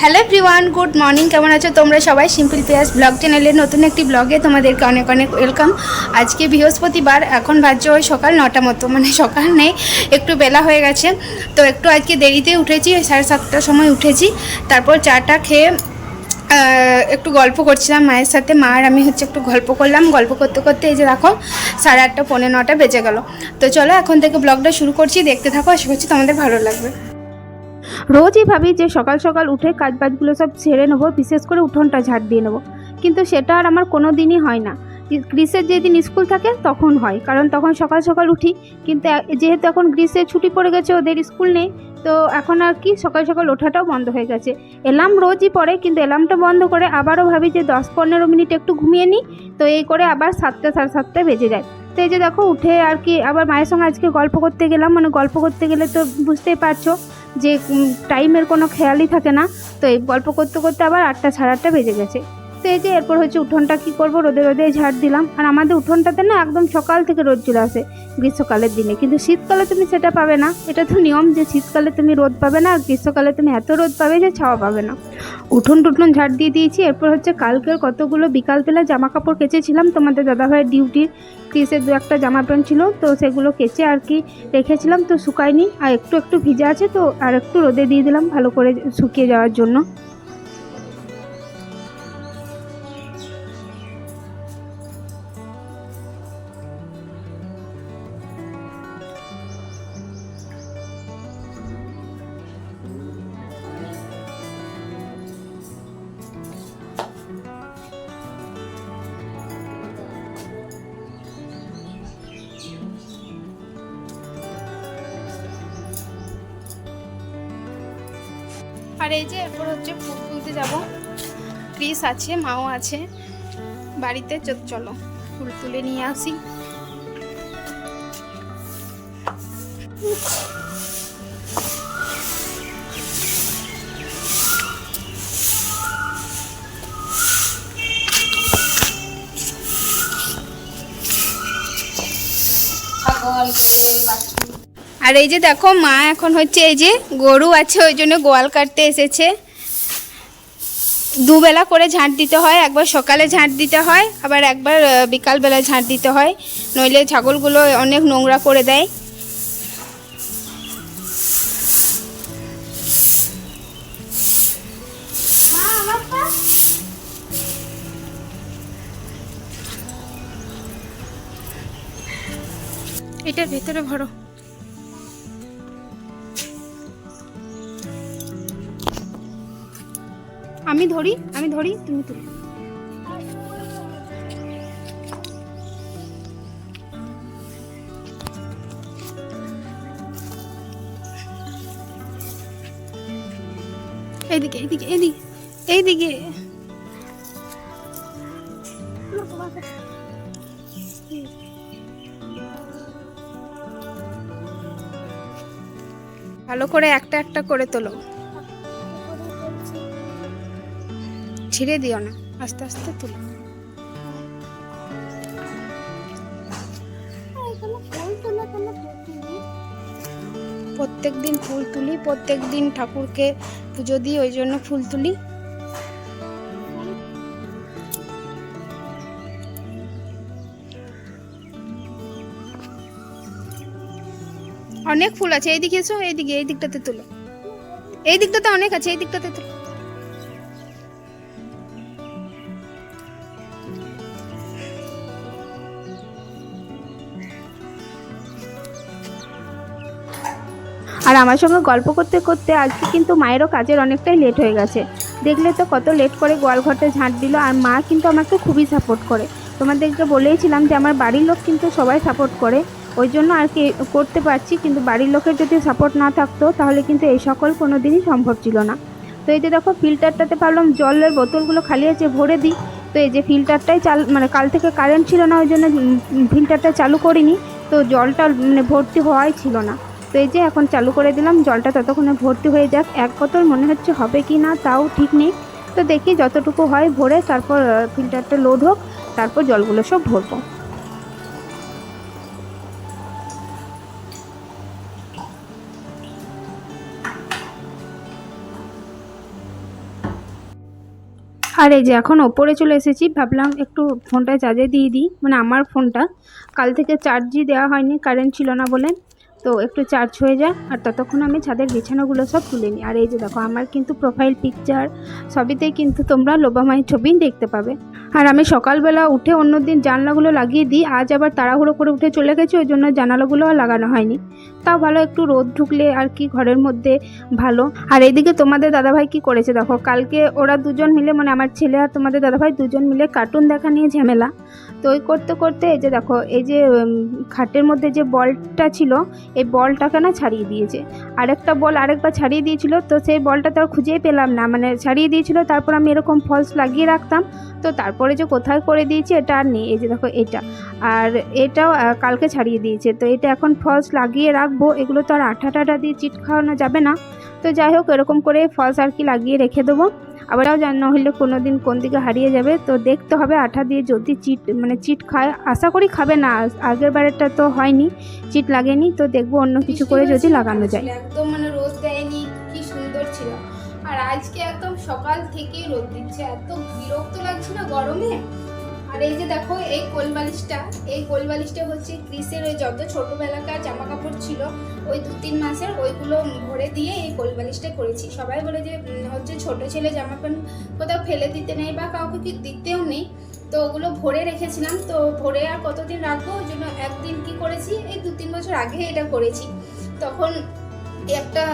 Hello everyone good morning কেমন আছো তোমরা সবাই? সিম্পল পেয়াস ব্লগ চ্যানেলের নতুন একটি ব্লগে তোমাদেরকে অনেক অনেক ওয়েলকাম আজকে বৃহস্পতিবার, এখন বাজছে ওই সকাল নটা মতো মানে সকাল নেই, একটু বেলা হয়ে গেছে। তো একটু আজকে দেরিতে উঠেছি, সাড়ে সাতটার সময় উঠেছি। তারপর চাটা খেয়ে একটু গল্প করছিলাম মায়ের সাথে। মা আর আমি হচ্ছে একটু গল্প করলাম। গল্প করতে করতে এই যে দেখো, সাড়ে আটটা, পৌনে নটা বেজে গেল। তো চলো এখন থেকে ব্লগটা শুরু করছি, দেখতে থাকো, আশা করছি তোমাদের ভালো লাগবে। রোজই ভাবি যে সকাল সকাল উঠে কাজ বাজগুলো সব ছেড়ে নেব, বিশেষ করে উঠোনটা ঝাড় দিয়ে নেব। কিন্তু সেটা আর আমার কোনো দিনই হয় না। গ্রীষ্মের যেদিন স্কুল থাকে তখন হয়, কারণ তখন সকাল সকাল উঠি। কিন্তু যেহেতু এখন গ্রীষ্মের ছুটি পড়ে গেছে, ওদের স্কুল নেই, তো এখন আর কি সকাল সকাল ওঠাটাও বন্ধ হয়ে গেছে। এলাম রোজই পড়ে, কিন্তু এলামটা বন্ধ করে আবারও ভাবি যে দশ পনেরো মিনিট একটু ঘুমিয়ে নিই, তো এই করে আবার সাতটা, সাড়ে সাতটায় বেজে যায়। তো এই যে দেখো, উঠে আর কি, আবার মায়ের সঙ্গে আজকে গল্প করতে গেলাম। মানে গল্প করতে গেলে তো বুঝতেই পারছ যে টাইমের কোনো খেয়ালই থাকে না। তো এই গল্প করতে করতে আবার আটটা সাড়ে আটটা বেজে গেছে। তো এই যে এরপর হচ্ছে উঠোনটা কী করব? রোদে রোদে ঝাড় দিলাম। আর আমাদের উঠোনটাতে না একদম সকাল থেকে রোদ চলে আসে, গ্রীষ্মকালের দিনে। কিন্তু শীতকালে তুমি সেটা পাবে না। এটা তো নিয়ম যে শীতকালে তুমি রোদ পাবে না, আর গ্রীষ্মকালে তুমি এত রোদ পাবে যে ছাওয়া পাবে না। উঠোন টুঠোন ঝাড় দিয়ে দিয়েছি। এরপর হচ্ছে কালকের কতগুলো বিকালবেলা জামা কাপড় কেচেছিলাম। তোমাদের দাদাভাইয়ের ডিউটির ক্রিসের দু একটা জামা প্যান্ট ছিল, তো সেগুলো কেচে আর কি রেখেছিলাম। তো শুকায়নি। আর একটু একটু ভিজা আছে তো, আর একটু রোদে দিয়ে দিলাম ভালো করে শুকিয়ে যাওয়ার জন্য। আর এই যে এরপর হচ্ছে ফুল তুলতে যাব। ক্রিস আছে, মাও আছে। বাড়িতে চলো, ফুল তুলে নিয়ে আসি। আর এই যে দেখো, মা এখন হচ্ছে এই যে গরু আছে, ওই জন্য গোয়াল কাটতে এসেছে। দুবেলা করে ঝাঁট দিতে হয়, একবার সকালে ঝাঁট দিতে হয়, আবার একবার বিকালবেলা ঝাঁট দিতে হয়। নইলে ছাগলগুলো অনেক নোংরা করে দেয়। এটার ভেতরে ভরো। আমি ধরি আমি ধরি, তুমি তুলো। এইদিকে এইদিকে এইদিকে এইদিকে। ভালো করে একটা একটা করে তোলো। ছিঁড়ে দিও না। আস্তে আস্তে তুলো। প্রত্যেক দিন ফুল তুলি প্রত্যেক দিন ঠাকুরকে পুজো দিই, ওই জন্য ফুল তুলি। অনেক ফুল আছে, এইদিকে এসো, এইদিকে, এই দিকটাতে তুলো। এই দিকটাতে অনেক আছে, এই দিকটাতে তুলো। আর আমার সঙ্গে গল্প করতে করতে আজকে কিন্তু মায়েরও কাজের অনেকটাই লেট হয়ে গেছে। দেখলে তো কত লেট করে গোয়াল ঘরটা ঝাঁট দিল আর মা কিন্তু আমাকে খুবই সাপোর্ট করে। তোমাদেরকে বলেইছিলাম যে আমার বাড়ির লোক কিন্তু সবাই সাপোর্ট করে। ওই জন্য আর কি করতে পারছি, কিন্তু বাড়ির লোকের যদি সাপোর্ট না থাকতো তাহলে কিন্তু এই সকল কোনো দিনই সম্ভব ছিল না। তো এই যে দেখো ফিল্টারটাতে ভাবলাম জলের বোতলগুলো খালি আছে, ভরে দিই। তো এই যে ফিল্টারটাই চাল মানে কাল থেকে কারেন্ট ছিল না, ওই জন্য ফিল্টারটা চালু করিনি। তো জলটা মানে ভর্তি হওয়াই ছিল না। তো এই যে এখন চালু করে দিলাম। জলটা ততক্ষণে ভর্তি হয়ে যাক। এক বোতল মনে হচ্ছে হবে কি না, তাও ঠিক নেই। তো দেখি যতটুকু হয় ভরে তারপর ফিল্টারটা লোড হোক, তারপর জলগুলো সব ভরবো। আর এই যে এখন ওপরে চলে এসেছি, ভাবলাম একটু ফোনটা চার্জে দিয়ে দিই। মানে আমার ফোনটা, কাল থেকে চার্জই দেওয়া হয়নি কারেন্ট ছিল না বলে। তো একটু চার্জ হয়ে যায়। আর ততক্ষণ আমি ছাদের বিছানাগুলো সব তুলে নিই। আর এই যে দেখো, আমার কিন্তু প্রোফাইল পিকচার সবইতেই কিন্তু তোমরা লোবামায়ের ছবি দেখতে পাবে। আর আমি সকালবেলা উঠে অন্যদিন জানলাগুলো লাগিয়ে দিই। আজ আবার তাড়াহুড়ো করে উঠে চলে গেছি, ওই জন্য জানালাগুলো আর লাগানো হয়নি। তাও ভালো একটু রোদ ঢুকলে আর কি ঘরের মধ্যে ভালো। আর এইদিকে তোমাদের দাদাভাই কি করেছে দেখো, কালকে ওরা দুজন মিলে মানে আমার ছেলে আর তোমাদের দাদাভাই দুজন মিলে কার্টুন দেখা নিয়ে ঝামেলা। তো ওই করতে করতে এই যে দেখো, এই যে খাটের মধ্যে যে বলটা ছিল, এই বলটাকে না ছাড়িয়ে দিয়েছে। আরেকটা বল আরেকবার ছাড়িয়ে দিয়েছিল, তো সেই বলটা তো আর খুঁজেই পেলাম না। মানে ছাড়িয়ে দিয়েছিল, তারপর আমি এরকম ফলস লাগিয়ে রাখতাম। তো তারপরে যে কোথায় করে দিয়েছি, এটা আর নেই। এই যে দেখো, এটা। আর এটাও কালকে ছাড়িয়ে দিয়েছে। তো এটা এখন ফলস লাগিয়ে রাখব। এগুলো তো আর আঠা টাটা দিয়ে চিট খাওয়ানো যাবে না। তো যাই হোক, এরকম করে ফলস আর কি লাগিয়ে রেখে দেবো। আবারও নহিলে কোনো দিন কোন দিকে হারিয়ে যাবে। তো দেখতে হবে আঠা দিয়ে যদি চিট মানে চিট খায় আশা করি খাবে না। আগের বারেরটা তো হয়নি চিট লাগেনি। তো দেখব অন্য কিছু করে যদি লাগানো যায়। একদম মানে রোদ দেয়নি কি সুন্দর ছিল। আর আজকে একদম সকাল থেকেই রোদ দিচ্ছে এত বিরক্ত লাগছে না গরমে? আর এই যে দেখো, এই কোল বালিশটা, এই কোল বালিশটা হচ্ছে ক্রিসের ওই যত ছোটোবেলাকার জামা কাপড় ছিল, ওই দু তিন মাসের ওইগুলো ভরে দিয়ে এই কোল বালিশটা করেছি। সবাই বলে যে হচ্ছে ছোট ছেলে জামা প্যান্ট কোথাও ফেলে দিতে নেই বা কাউকে কি দিতেও নেই। তো ওগুলো ভরে রেখেছিলাম। তো ভরে আর কতদিন রাখব? ওই জন্য একদিন কি করেছি? এই দু তিন বছর আগে এটা করেছি। তখন একটা,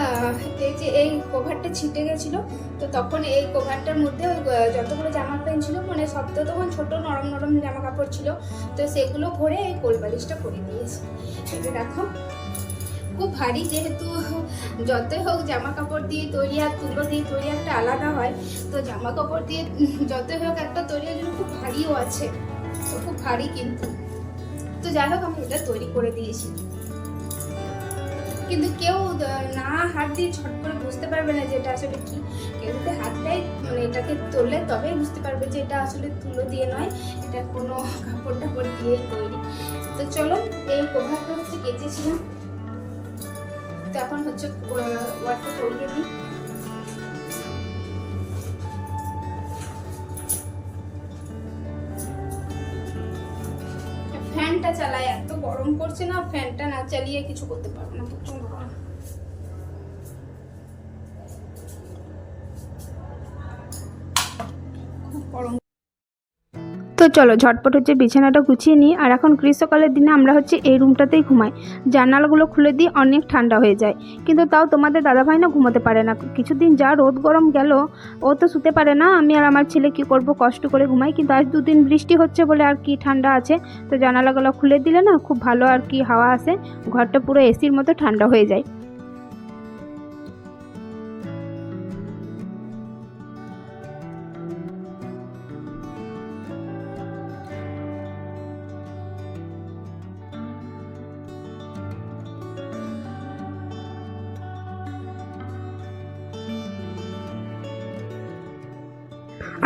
এই যে এই কভারটা ছিটে গেছিল, তো তখন এই কভারটার মধ্যে ওই যতগুলো জামা প্যান্ট ছিল মানে সব তো তখন ছোটো নরম নরম জামা কাপড় ছিল, তো সেগুলো ভরে এই কোলবালিশটা করে দিয়েছি এটা দেখো, খুব ভারী যেহেতু, যতই হোক জামা কাপড় দিয়ে তৈরি আর তুলো দিয়ে তৈরি একটা আলাদা হয়, তো জামা কাপড় দিয়ে যতই হোক একটা তৈরি জন্য খুব ভারীও আছে, তো খুব ভারী কিন্তু। তো যাই হোক, আমি এটা তৈরি করে দিয়েছি। কিন্তু কেউ না হাত দিয়ে ছট করে বুঝতে পারবে না যে এটা আসলে কি। কেউ যদি হাত দেয় মানে এটাকে তোলে, তবেই বুঝতে পারবে যে এটা আসলে তুলো দিয়ে নয়, এটা কোনো কাপড় টাপড় দিয়েই তৈরি। তো চলো এই কভারটা হচ্ছে কেচেছিলাম। তো এখন হচ্ছে ওয়ারটা পরিয়ে দিই। ফ্যানটা চালাই এত গরম করছে না ফ্যানটা না চালিয়ে কিছু করতে পারব না প্রচণ্ড গরম। খুব গরম। তো চলো, ঝটপট হচ্ছে বিছানাটা গুছিয়ে নিই। আর এখন গ্রীষ্মকালের দিনে আমরা হচ্ছে এই রুমটাতেই ঘুমাই। জানালাগুলো খুলে দিয়ে অনেক ঠান্ডা হয়ে যায়। কিন্তু তাও তোমাদের দাদাভাই না ঘুমোতে পারে না। কিছুদিন যা রোদ গরম গেল, ও তো শুতে পারে না। আমি আর আমার ছেলে কি করব, কষ্ট করে ঘুমাই। কিন্তু আজ দুদিন বৃষ্টি হচ্ছে বলে আর কি ঠান্ডা আছে। তো জানালাগুলো খুলে দিলে না খুব ভালো আর কি হাওয়া আসে। ঘরটা পুরো এসির মতো ঠান্ডা হয়ে যায়।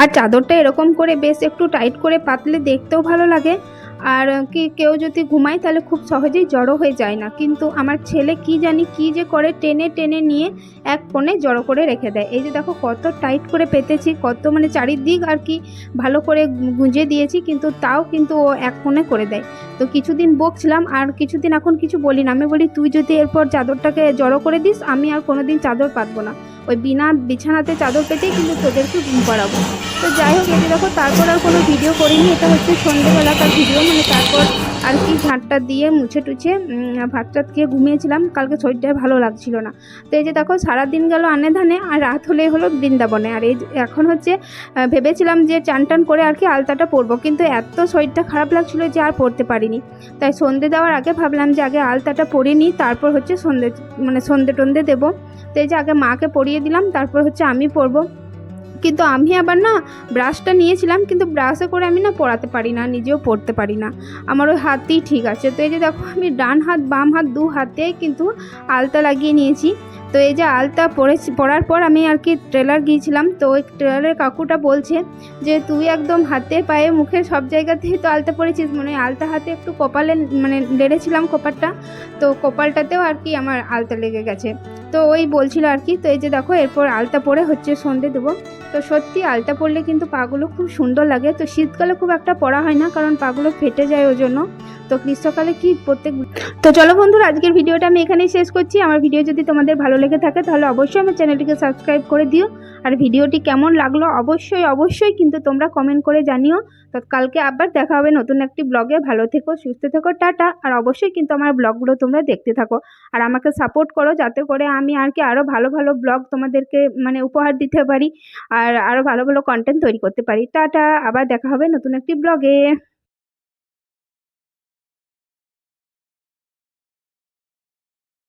আর চাদরটা এরকম করে বেশ একটু টাইট করে পাতলে দেখতেও ভালো লাগে। আর কি কেউ যদি ঘুমায় তাহলে খুব সহজেই জড়ো হয়ে যায় না। কিন্তু আমার ছেলে কি জানি কি যে করে টেনে টেনে নিয়ে এক কোণে জড়ো করে রেখে দেয়। এই যে দেখো কত টাইট করে পেতেছি, কত মানে চারিদিক আর কি ভালো করে গুঁজে দিয়েছি, কিন্তু তাও কিন্তু ও এক কোণে করে দেয়। তো কিছুদিন বকছিলাম আর কিছুদিন এখন কিছু বলি না। আমি বলি, তুই যদি এরপর চাদরটাকে জড়ো করে দিস, আমি আর কোনোদিন চাদর পাতবো না। ওই বিনা বিছানাতে চাদর পেতেই কিন্তু তোদেরকে ঘুম পাড়াবো। তো যাই হোক এটা দেখো, তারপর আর কোনো ভিডিও করিনি। এটা হচ্ছে সন্ধ্যেবেলাকার ভিডিও মানে তারপর আর কি ঝাঁটটা দিয়ে মুছে টুছে ভাত টাত খেয়ে ঘুমিয়েছিলাম। কালকে শরীরটা ভালো লাগছিল না। তো এই যে দেখো, সারাদিন গেল আনে ধানে, আর রাত হলে হলো বৃন্দাবনে। আর এই এখন হচ্ছে ভেবেছিলাম যে চান টান করে আর কি আলতাটা পরবো, কিন্তু এত শরীরটা খারাপ লাগছিল যে আর পরতে পারিনি। তাই সন্ধে দেওয়ার আগে ভাবলাম যে আগে আলতাটা পরে নিই, তারপর হচ্ছে সন্ধে মানে সন্ধে টন্ধে দেবো। তো এই যে আগে মাকে পরিয়ে দিলাম, তারপর হচ্ছে আমি পরবো। কিন্তু আমি আবার না ব্রাশটা নিয়েছিলাম, কিন্তু ব্রাশে করে আমি না পড়াতে পারি না, নিজেও পড়তে পারি না। আমার ওই হাতই ঠিক আছে। তো এই যে দেখো, আমি ডান হাত, বাম হাত দু হাতে কিন্তু আলতা লাগিয়ে নিয়েছি। তো এই যে আলতা পরে পরার পর আমি আর কি ট্রেলার গিয়েছিলাম। তো ওই ট্রেলারের কাকুটা বলছে যে, তুই একদম হাতে পায়ে মুখে সব জায়গাতেই তো আলতা পরেছিস মানে আলতা হাতে একটু কপালে মানে লেড়েছিলাম কপালটা। তো কপালটাতেও আর কি আমার আলতা লেগে গেছে। তো ওই বলছিল আর কি, তো এই যে দেখো এরপর আলতা পরে হচ্ছে সন্ধে দেবো। তো সত্যি আলতা পরলে কিন্তু পাগুলো খুব সুন্দর লাগে। তো শীতকালে খুব একটা পরা হয় না, কারণ পাগুলো ফেটে যায় ওই জন্য। তো গ্রীষ্মকালে কি প্রত্যেক তো চলো বন্ধুরা, আজকের ভিডিওটা আমি এখানেই শেষ করছি। আমার ভিডিও যদি তোমাদের ভালো লেগে থাকে, তাহলে অবশ্যই আমার চ্যানেলটিকে সাবস্ক্রাইব করে দিও। আর ভিডিওটি কেমন লাগল? অবশ্যই অবশ্যই কিন্তু তোমরা কমেন্ট করে জানিও। তো কালকে আবার দেখা হবে নতুন একটি ব্লগে ভালো থেকো, সুস্থ থেকো, টাটা। আর অবশ্যই কিন্তু আমার ব্লগগুলো তোমরা দেখতে থাকো। আর আমাকে সাপোর্ট করো, যাতে করে আমি আর কি আরও ভালো ভালো ব্লগ তোমাদেরকে মানে উপহার দিতে পারি। আর আরও ভালো ভালো কন্টেন্ট তৈরি করতে পারি। টাটা, আবার দেখা হবে নতুন একটি ব্লগে